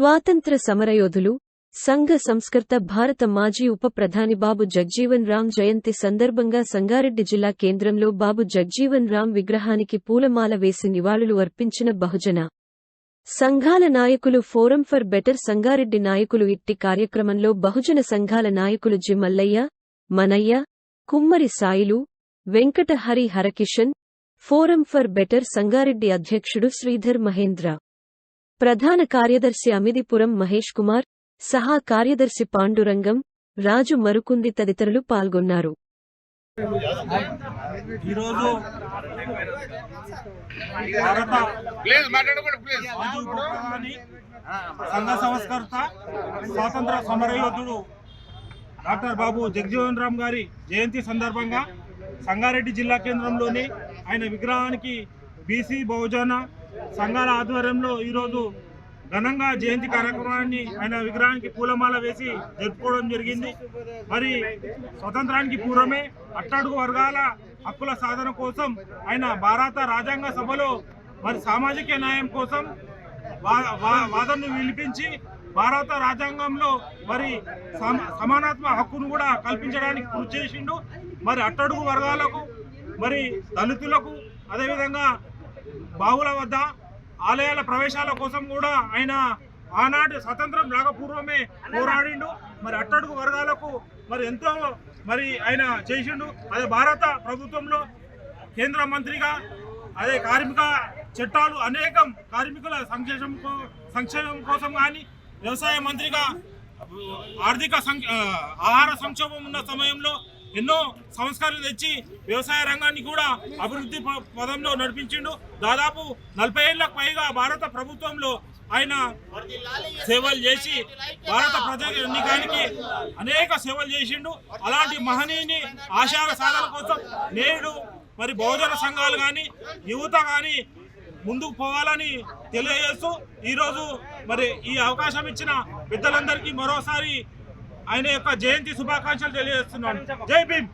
స్వాతంత్ర సమరయోధులు సంఘ సంస్కర్త భారత మాజీ ఉప ప్రధాని బాబు జగ్జీవన్ రామ్ జయంతి సందర్భంగా సంగారెడ్డి జిల్లా కేంద్రంలో బాబు జగ్జీవన్ రామ్ విగ్రహానికి పూలమాల వేసి నివాళులు అర్పించిన బహుజన సంఘాల నాయకులు ఫోరం ఫర్ బెటర్ సంగారెడ్డి నాయకులు ఇట్టి కార్యక్రమంలో బహుజన సంఘాల నాయకులు G Mallaiah Manaiah Kummari Sailu Venkata Hari Harikishan forum for better Sangareddy అధ్యక్షుడు శ్రీధర్ మహేంద్ర. ప్రధాన కార్యదర్శి అమిదిపురం మహేష్ కుమార్ సహా కార్యదర్శి పాండురంగం రాజు మరుకుంది తదితరులు పాల్గొన్నారు. ఈరోజు భారత సంఘ సంస్కర్త స్వాతంత్ర సమరయోధుడు డాక్టర్ బాబు జగజీవన్ రామ్ గారి జయంతి సందర్భంగా సంగారెడ్డి జిల్లా కేంద్రంలోని ఆయన విగ్రహానికి బీసీ బహుజన సంఘాల ఆధ్వర్యంలో ఈరోజు ఘనంగా జయంతి కార్యక్రమాన్ని ఆయన విగ్రహానికి పూలమాల వేసి జరుపుకోవడం జరిగింది. మరి స్వతంత్రానికి పూర్వమే అట్టడుగు వర్గాల హక్కుల సాధన కోసం ఆయన భారత రాజ్యాంగ సభలో మరి సామాజిక న్యాయం కోసం వా- వా- వాదనను విలిపించి భారత రాజ్యాంగంలో మరి సమానత్వ హక్కును కూడా కల్పించడానికి కృషి చేసిండు. మరి అట్టడుగు వర్గాలకు మరి దళితులకు అదేవిధంగా బావుల వద్ద ఆలయాల ప్రవేశాల కోసం కూడా ఆయన ఆనాటి స్వతంత్రం రాకపూర్వమే పోరాడిండు. మరి అట్టడుగు వర్గాలకు మరి ఎంతో మరి ఆయన చేసిండు. అదే భారత ప్రభుత్వంలో కేంద్ర మంత్రిగా అదే కార్మిక చట్టాలు అనేకం కార్మికుల సంక్షేమం సంక్షేమం కోసం కానీ వ్యవసాయ మంత్రిగా ఆర్థిక సం- ఆహార సంక్షోభం ఉన్న సమయంలో ఎన్నో సంస్కరణలు తెచ్చి వ్యవసాయ రంగాన్ని కూడా అభివృద్ధి ప- పదంలో నడిపించిండు. దాదాపు నలభై ఏళ్ళకు పైగా భారత ప్రభుత్వంలో ఆయన సేవలు చేసి భారత ప్రజానికానికి అనేక సేవలు చేసిండు. అలాంటి మహనీయుని ఆశయాల సాధన కోసం నేడు మరి బహుజన సంఘాలు కానీ యువత కానీ ముందుకు పోవాలని తెలియజేస్తూ ఈరోజు మరి ఈ అవకాశం ఇచ్చిన పెద్దలందరికీ మరోసారి ఆయన యొక్క జయంతి శుభాకాంక్షలు తెలియజేస్తున్నాను జై భీమ్.